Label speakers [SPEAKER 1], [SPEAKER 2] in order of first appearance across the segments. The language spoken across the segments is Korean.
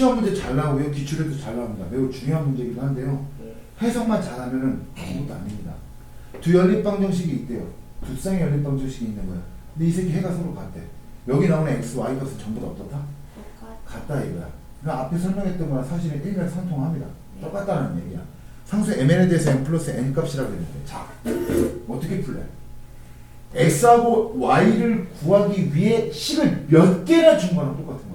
[SPEAKER 1] 시험 문제 잘 나오고요. 기출에도 잘 나옵니다. 매우 중요한 문제이기도 한데요. 해석만 잘하면은 아무것도 아닙니다. 두 연립방정식이 있대요. 두 쌍의 연립방정식이 있는 거야. 근데 이 새끼 해가 서로 같대. 여기 나오는 x, y 값은 전부 다 어떻다? 같다 이거야. 그러니까 앞에 설명했던 거랑 사실은 일맥상통합니다. 똑같다는 얘기야. 상수 mn에 대해서 m 플러스 n 값이라고 했는데 자 어떻게 풀래? x하고 y를 구하기 위해 식을 몇 개나 준 거랑 똑같은.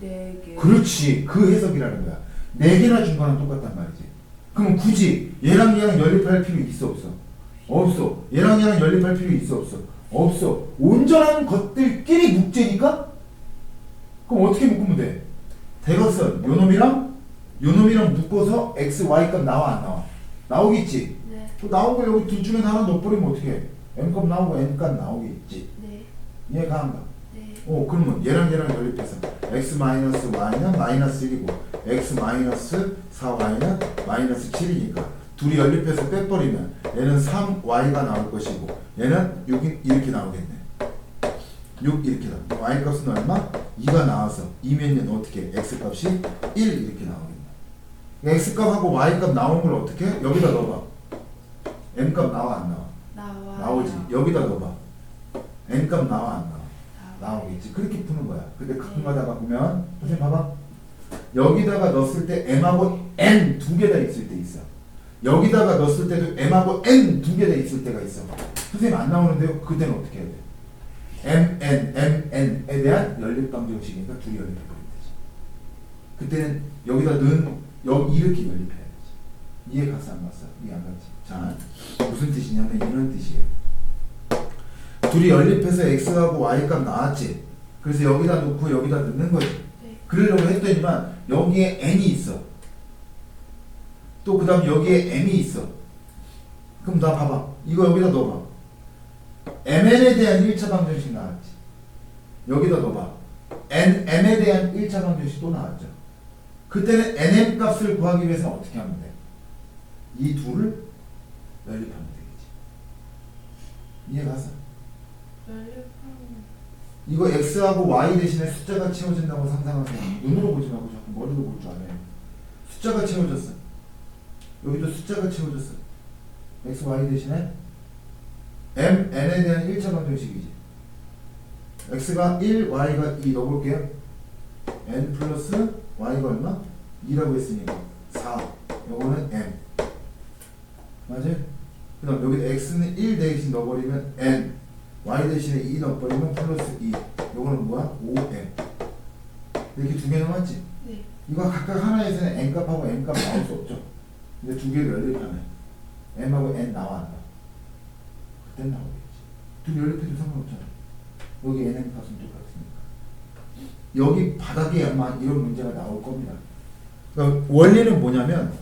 [SPEAKER 2] 네 개.
[SPEAKER 1] 그렇지 그 해석이라는 거야. 네 개나 준 거랑 똑같단 말이지. 그럼 굳이 얘랑 얘랑 연립할 필요 있어 없어? 없어. 얘랑 얘랑 연립할 필요 있어 없어? 없어. 온전한 것들끼리 묶제니까? 그럼 어떻게 묶으면 돼? 대각선 요 놈이랑 요 놈이랑 묶어서 x, y 값 나와 안 나와? 나오겠지.
[SPEAKER 2] 네.
[SPEAKER 1] 또 나온 거 여기 둘 중에 하나 넣어버리면 어떻게 해? m 값 나오고 n 값 나오겠지.
[SPEAKER 2] 네.
[SPEAKER 1] 이해가 안 가?
[SPEAKER 2] 네.
[SPEAKER 1] 오 그러면 얘랑 얘랑 연립해서 x 마이너스 y는 마이너스 1이고 x 마이너스 4y는 마이너스 7이니까 둘이 연립해서 빼버리면 얘는 3y가 나올 것이고 얘는 6이 이렇게 나오겠네 6 이렇게 나와 y 값은 얼마? 2가 나와서 2면 얘는 어떻게 해? x 값이 1 이렇게 나오겠네 x 값하고 y 값 나오는 걸 어떻게 해? 여기다 넣어봐 m 값 나와 안 나와?
[SPEAKER 2] 나와.
[SPEAKER 1] 나오지 여기다 넣어봐 n 값 나와 안 나와? 나오겠지. 그렇게 푸는 거야. 근데 가끔 가다가 보면 선생님 봐봐. 여기다가 넣었을 때 m하고 n 두 개 다 있을 때 있어. 여기다가 넣었을 때도 m하고 n 두 개 다 있을 때가 있어. 선생님 안 나오는데요. 그때는 어떻게 해야 돼? m, n, m, n에 대한 연립 방정식이니까 둘이 연립해버리면 되지. 그때는 여기다 넣은 여기 이렇게 연립해야 되지. 이해 갔어 안 갔어? 이해 안 갔지? 자 무슨 뜻이냐면 이런 뜻이에요. 둘이 연립해서 x하고 y 값 나왔지. 그래서 여기다 놓고 여기다 넣는 거지.
[SPEAKER 2] 네.
[SPEAKER 1] 그러려고 했더니만 여기에 n이 있어. 또 그 다음 여기에 m이 있어. 그럼 나 봐봐. 이거 여기다 넣어봐. mn에 대한 1차 방정식 나왔지. 여기다 넣어봐. n, m에 대한 1차 방정식 또 나왔죠. 그때는 nm 값을 구하기 위해서는 어떻게 하면 돼? 이 둘을 연립하면 되겠지. 이해 갔어? 이거 x하고 y 대신에 숫자가 채워진다고 상상하세요. 눈으로 보지 말고 자꾸 머리로 볼 줄 알아요. 숫자가 채워졌어. 여기도 숫자가 채워졌어. x, y 대신에 m, n에 대한 1차 방정식이지. x가 1, y가 2 넣어볼게요. n 플러스 y가 얼마? 2라고 했으니까 4. 요거는 m. 맞아요? 그 다음 여기 x는 1 대신 넣어버리면 n. y 대신에 2 넣어버리면 플러스 2 요거는 뭐야? 5m 이렇게 두 개 남았지?
[SPEAKER 2] 네.
[SPEAKER 1] 이거 각각 하나에서는 n값하고 n값 나올 수 없죠 근데 두 개를 연립하면 m하고 n 나와 안 나와? 그땐 나오겠지 두개 연립해도 상관없잖아 여기 nm 값은 똑같으니까 여기 바닥에 아마 이런 문제가 나올 겁니다 그러니까 원리는 뭐냐면